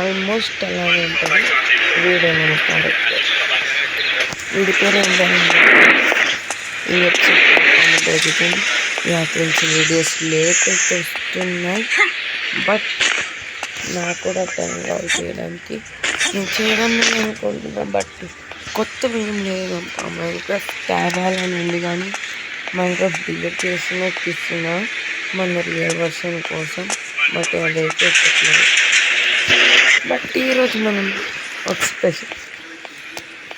Almost అలాగే ఉంటుంది. Video మనకు ఆడట్లేదు వీడి పేరు ఏంటంటే ఈ వెబ్సైట్ దొరుకుతుంది ఫ్రెండ్స్ వీడియోస్ లేటెస్ట్ వస్తున్నాయి. బట్ నాకు కూడా టైం చేయడానికి. నేను చేయడం అనుకుంటున్నా బట్ కొత్త ఏం లేదు మైక్రాఫ్ట్ తేవాలని ఉంది కానీ మైక్రాఫ్ట్ డిలీట్ చేస్తున్నా తీస్తున్నా మన రియల్ వర్షన్ కోసం. బట్ అదైతే చెప్పలేదు బట్ ఈరోజు మనం ఒక స్పెషల్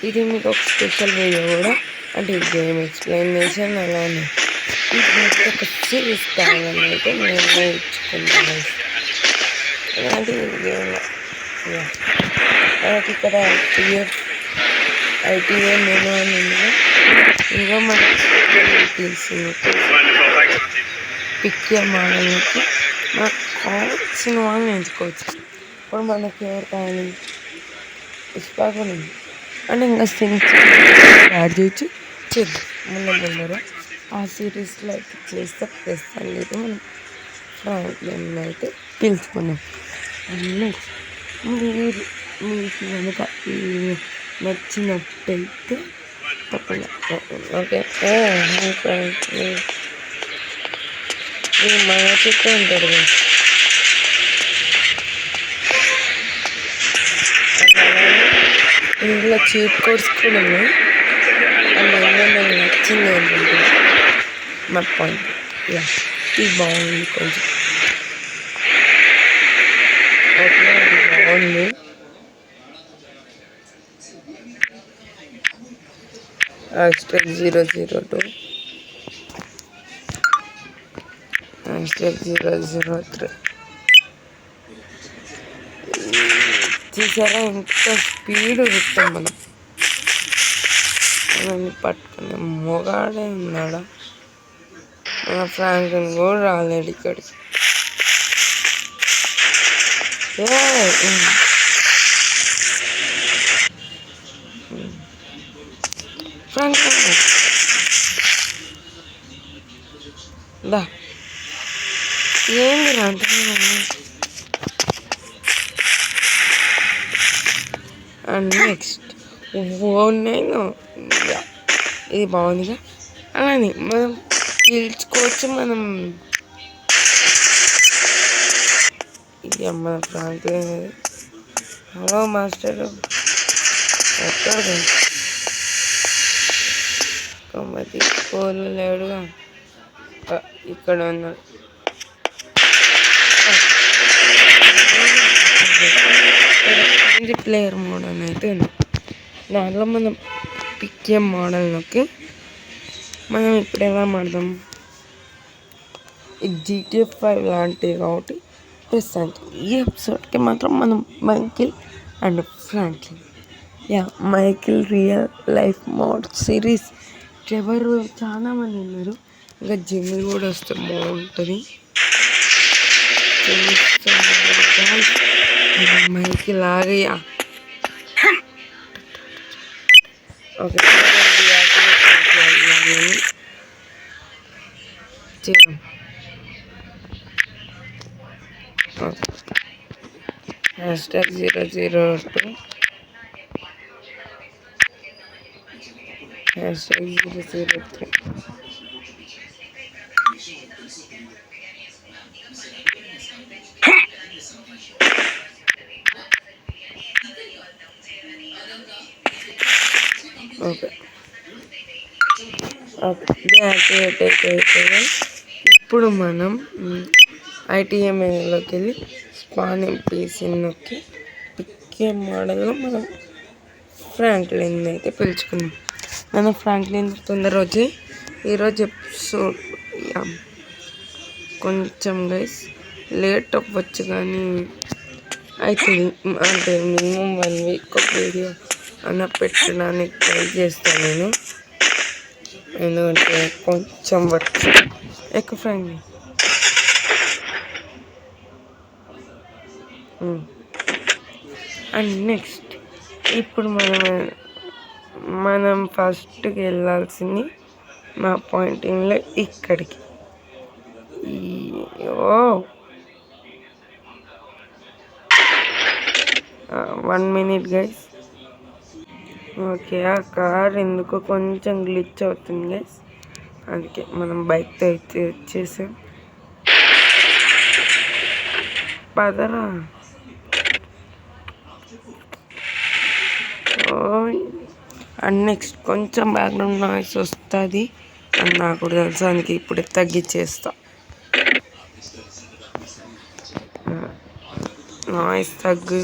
ఇది మీకు ఒక స్పెషల్ వీడియో కూడా. అంటే ఈ గేమ్ ఎక్స్ప్లెయినేషన్ అలానే ఇది ఒక సిరీస్ కావాలని అయితే నేను నేర్చుకున్నాను ఇలాంటి గేమ్లో మనకి ఇక్కడ టీఎఫ్ ఐటీఏ నేను అని ఇంకా మనకి తెలిసింది పిక్ మోడల్కి మనకు కావాల్సిన వాళ్ళని ఎంచుకోవచ్చు. ఇప్పుడు మనకి ఎవరు కావాలి పుష్పాకులు అండ్ ఇంకా సింగ్స్ యాడ్ చేయొచ్చు చేద్దాం ముందు ముందర ఆ సిరీస్లో అయితే చేస్తే తెస్తాను లేదు మనం ఫ్రాంక్లిన్ అయితే పిలుచుకున్నాం. మీరు మీకు కనుక నచ్చినట్టయితే తప్పకుండా. ఓకే. మన చుట్టూ ఉంటారు కదా. ఇందులో చీట్ కోడ్స్ కూడా ఉన్నాయి అందులో నాకు నచ్చింది ఏంటంటే మా పాయింట్ యా ఇది బాగుంది కొంచెం ఓకే అది బాగుంది hashtag zero zero two hashtag zero zero three చూసారా? ఎంత స్పీడ్ ఉరుకుతాం మనం. మనల్ని పట్టుకునే మొగాడే ఉన్నాడా. మన ఫ్రాంక్లిన్ కూడా రాలేడు ఇక్కడికి. ఏ ఫ్రాంక్లిన్ దా. ఏంది అంటే అండ్ నెక్స్ట్ నేను ఇది బాగుందిగా. అలానే మనం పీల్చుకోవచ్చు మనం. ఇది మన ప్రాంతం హలో మాస్టర్. ఎక్కడ? కొమ్మ తీసుకోలేడుగా లేడుగా. ఇక్కడ ఉన్నాడు ప్లేయర్ మోడల్ అయితే ఉంది. దాంట్లో మనం పిక్ఎం మోడల్లోకి మనం ఇప్పుడు ఎలా మాడదాం ఇది జీటీఎఫ్ ఫైవ్ లాంటివి కాబట్టి ప్రస్తుతానికి ఈ ఎపిసోడ్కి మాత్రం మనం Michael and Franklin yeah Michael real life mod series ఎవరు? చాలా మంది ఉన్నారు. ఇంకా జిమ్ కూడా వస్తే బాగుంటుంది. మైకిల్ ఆగయ్యా ఓకే చేద్దాం hashtag zero zero two hashtag zero okay. Okay. Activate అయిపోయింది. ఇప్పుడు మనం ఐటీఎంఏలోకి వెళ్ళి స్పానిం పీసీ నొక్కి పిక్కే మోడల్లో మనం ఫ్రాంక్లిన్ అయితే పిలుచుకున్నాం మనం ఫ్రాంక్లిన్ తొందర వచ్చి ఈరోజు ఎపిసోడ్ కొంచెం గైస్ లేట్ అవ్వచ్చు కానీ అవుతుంది అంటే మినిమం వన్ వీక్ ఒక వీడియో అన్న పెట్టడానికి ట్రై చేస్తాను నేను. ఎందుకంటే కొంచెం వర్క్. ఎక్కువ ఫ్రెండ్ అండ్ నెక్స్ట్ ఇప్పుడు మనం మనం ఫస్ట్కి వెళ్ళాల్సింది మా పాయింటింగ్లో ఇక్కడికి. ఓ. One minute guys. ఓకే ఆ కార్ ఎందుకో కొంచెం గ్లిచ్ అవుతుంది. గైస్ అందుకే మనం బైక్తో అయితే వచ్చేసాం. పదరా? అండ్ నెక్స్ట్ కొంచెం బ్యాక్గ్రౌండ్ నాయిస్ వస్తుంది. అని నాకు కూడా తెలుసు అందుకే ఇప్పుడే తగ్గించేస్తా. నాయిస్ తగ్గు.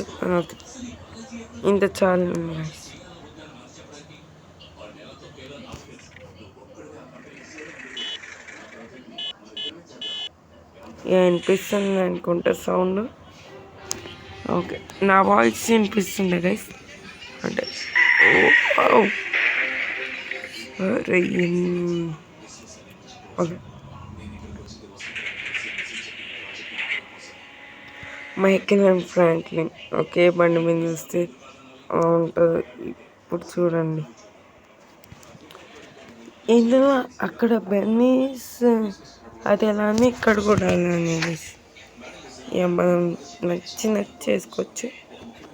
ఇంత చాలు నాయిస్. వినిపిస్తుంది అనుకుంటా సౌండ్ ఓకే నా వాయిస్ వినిపిస్తుండే గైస్ అంటే ఓకే మైకిల్ అండ్ ఫ్రాంక్లిన్ ఒకే బండి మీద చూస్తే ఉంటుంది ఇప్పుడు చూడండి. ఇందులో అక్కడ బెన్నీస్ అది ఎలా అని ఇక్కడ కూడా అలానే ఇక మనం నచ్చి నచ్చి చేసుకోవచ్చు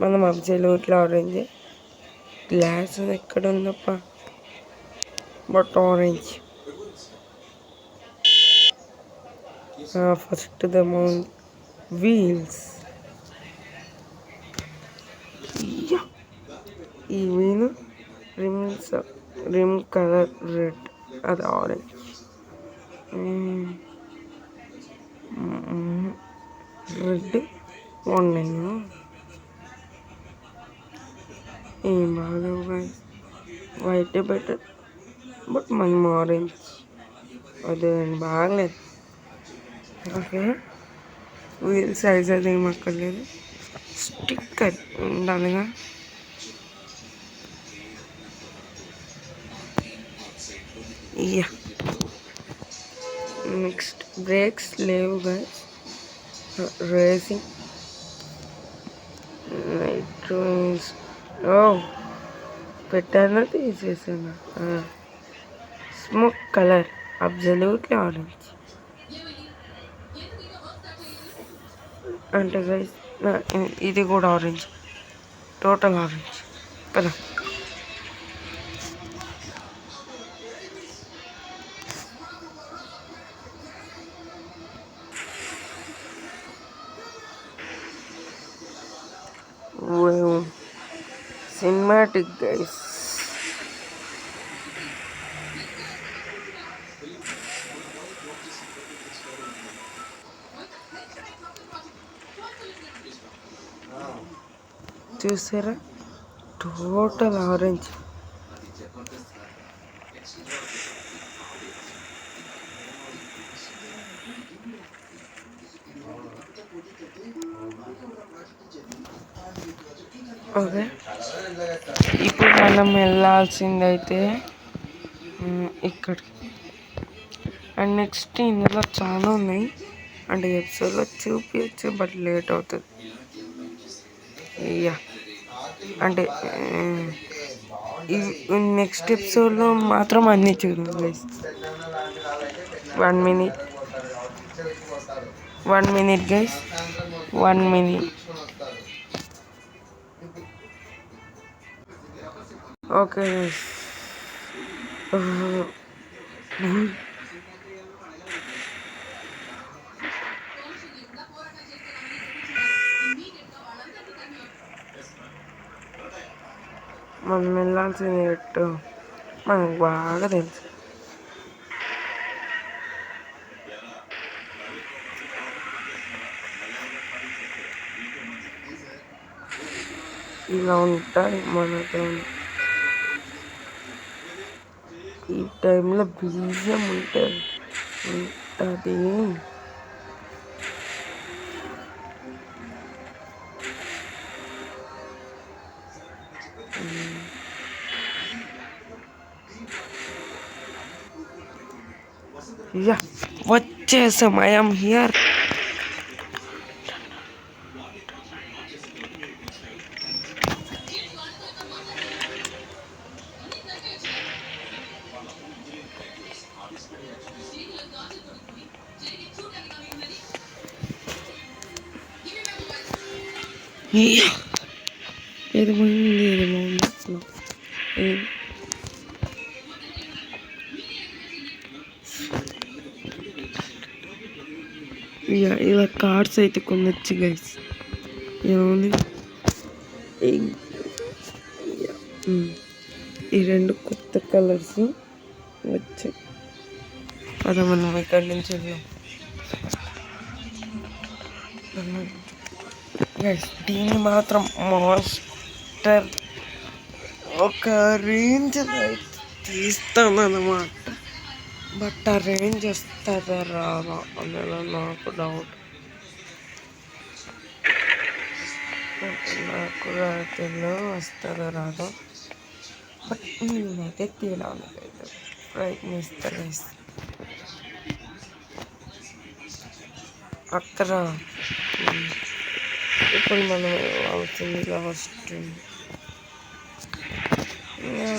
మనం అబ్జల్యూట్లీ ఆరెంజ్ గ్లాస్ ఎక్కడ ఉందప్ప. But orange. First the mount wheels. ఈ wheel rims rim colour red అది ఆరెంజ్. రెడ్ నేను ఏం బాగాలేవు వైట్ బెటర్ బట్ మనం ఆరెంజ్ అదే బాగలేదు ఓకే వీల్ సైజ్ అది ఏం అక్కర్లేదు స్టిక్కర్ ఉండాలిగా యా నెక్స్ట్ బ్రేక్స్ లేవు గైస్ రేసింగ్ నైట్రోన్స్ ఓ పెట్టాను తీసేసాను? స్మోక్ కలర్ అబ్జల్యూట్లీ ఆరెంజ్ అంటే గైస్ ఇది కూడా ఆరెంజ్ టోటల్ ఆరెంజ్ కదా సినిమాటిక్ గైస్ చూసారా? Total orange okay. ఇప్పుడు మనం వెళ్ళాల్సిందైతే ఇక్కడికి అండ్ నెక్స్ట్ ఇందులో చాలా ఉన్నాయి. అంటే ఎపిసోడ్లో చూపించచ్చు బట్ లేట్ అవుతుంది. యా. అంటే నెక్స్ట్ ఎపిసోడ్లో మాత్రం అన్నీ చూద్దాం guys one minute one minute guys one minute okay మనం వెళ్ళాల్సింది ఎట్టు మనకు బాగా తెలుసు ఇలా ఉంటాయి మనతో time lebih bisa muter tadi Ya, hmm. iya. what sama ayam here? ఏది బాగుంది ఏది బాగుంది ఏది ఇలా కార్డ్స్ అయితే కొనొచ్చు గైస్ ఏముంది ఈ- రెండు కొత్త కలర్స్ వచ్చాయి అదే మనం ఇక్కడి నుంచి వెళ్ళాం దీన్ని మాత్రం మాస్టర్ ఒక రేంజ్ తీస్తానన్నమాట. బట్ ఆ రేంజ్ వస్తుందా రాదా అనేది నాకు డౌట్ నాకు తెలియదు వస్తుందా రాదా? బట్ నేనైతే తీయడానికి అయితే ప్రయత్నిస్తాను అక్కడ ఇప్పుడు మనం అవుతుంది లాస్ట్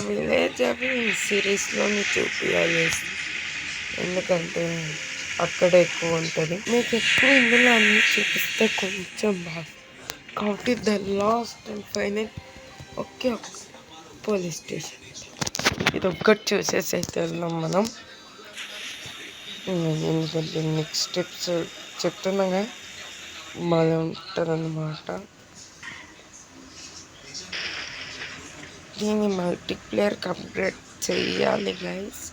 విలేజ్ అవి సిరీస్లోనే చూపించాలి ఎందుకంటే అక్కడ ఎక్కువ ఉంటుంది. మీకు ఎక్కువ ఇందులో అన్ని చూపిస్తే కొంచెం బాగా. కాబట్టి the last and final okay police station. ఇది ఒక్కటి చూసేసి అయితే వెళ్దాం మనం. ఎందుకంటే నెక్స్ట్ స్టెప్స్ చెప్తున్నాగా మాది ఉంటుంది అన్నమాట దీన్ని మల్టీప్లేయర్ కంప్లీట్ చెయ్యాలి గైస్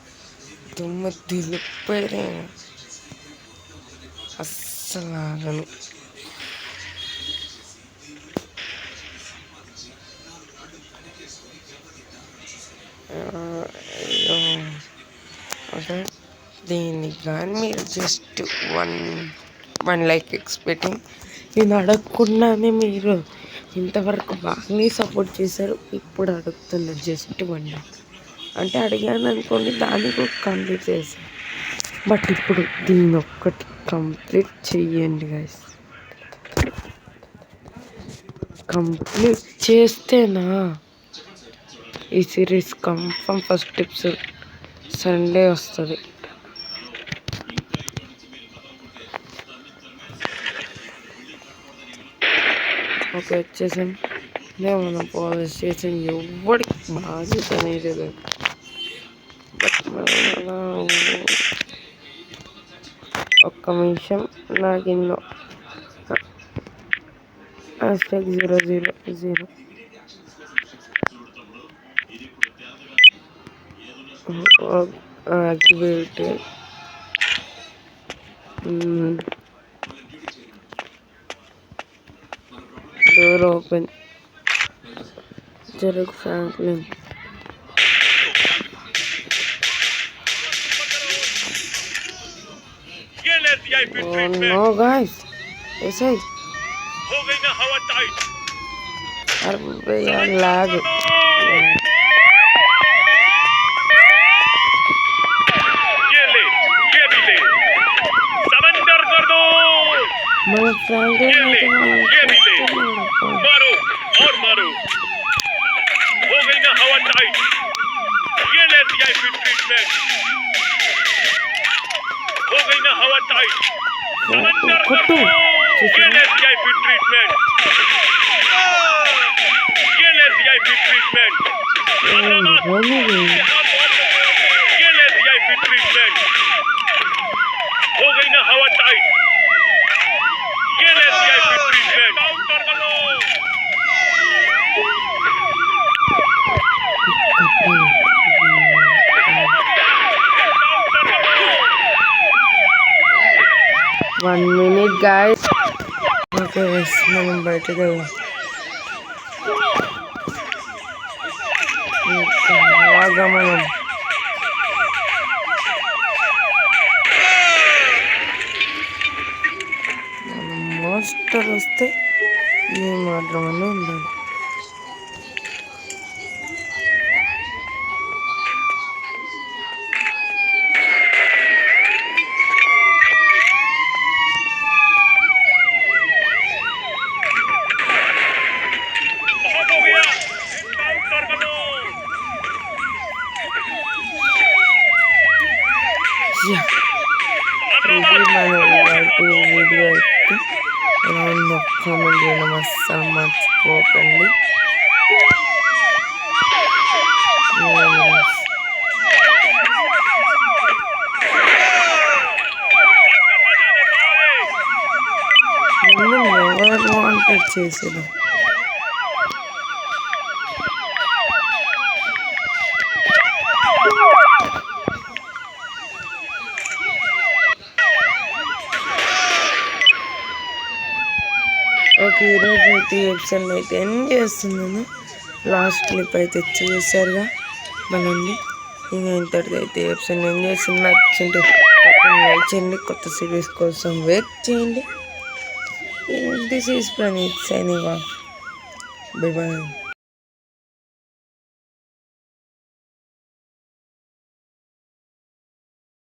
దుమ్ము దిలిపోయి అస్సలు ఆగను. ఓకే దీన్ని కానీ మీరు just one one like expecting నేను అడగకుండానే మీరు ఇంతవరకు బాగానే సపోర్ట్ చేశారు. ఇప్పుడు అడుగుతున్నారు జస్ట్ వన్ అంటే అడిగాను అనుకోండి దానికి ఒక కంప్లీట్ చేశాను బట్ ఇప్పుడు దీని ఒక్కటి కంప్లీట్ చెయ్యండి గైస్ కంప్లీట్ చేస్తేనా? ఈ series confirm first tips Sunday వస్తుంది. ఓకే వచ్చేసాం ఇదే మనం పోలీస్ స్టేషన్ ఎవరికి బాధ్యత అనేది ఒక్క నిమిషం లాగిన్లో hashtag zero zero zero activate door open. Derek Franklin. Oh no, guys. What's ही Holding गई ना tight. ट्रीटमेंट हो गई ना हवा टाइट ये ले ट्रीटमेंट काउंटर guys. ఓకే మనం బయటకు బాగా మనం మోస్టర్ వస్తే ఈ మాత్రమే ఉండాలి యా ఇది మన ఇవాళ వీడియో అయితే ఎలా ఉందో కామెంట్ చేయడం అస్సలు మర్చిపోకండి Yes. ముందు ఎవరు వాంటెడ్ ఈరోజు అయితే ఎపిసోడ్ అయితే ఎండ్ చేస్తున్నాను లాస్ట్ క్లిప్ అయితే చూసారుగా. మనండి ఇంకా ఇంతటితో అయితే ఎపిసోడ్ ఎండ్ చేస్తుంది నచ్చింటే లైక్ చేయండి కొత్త సిరీస్ కోసం వెయిట్ చేయండి. This is Praneeth signing off bye bye.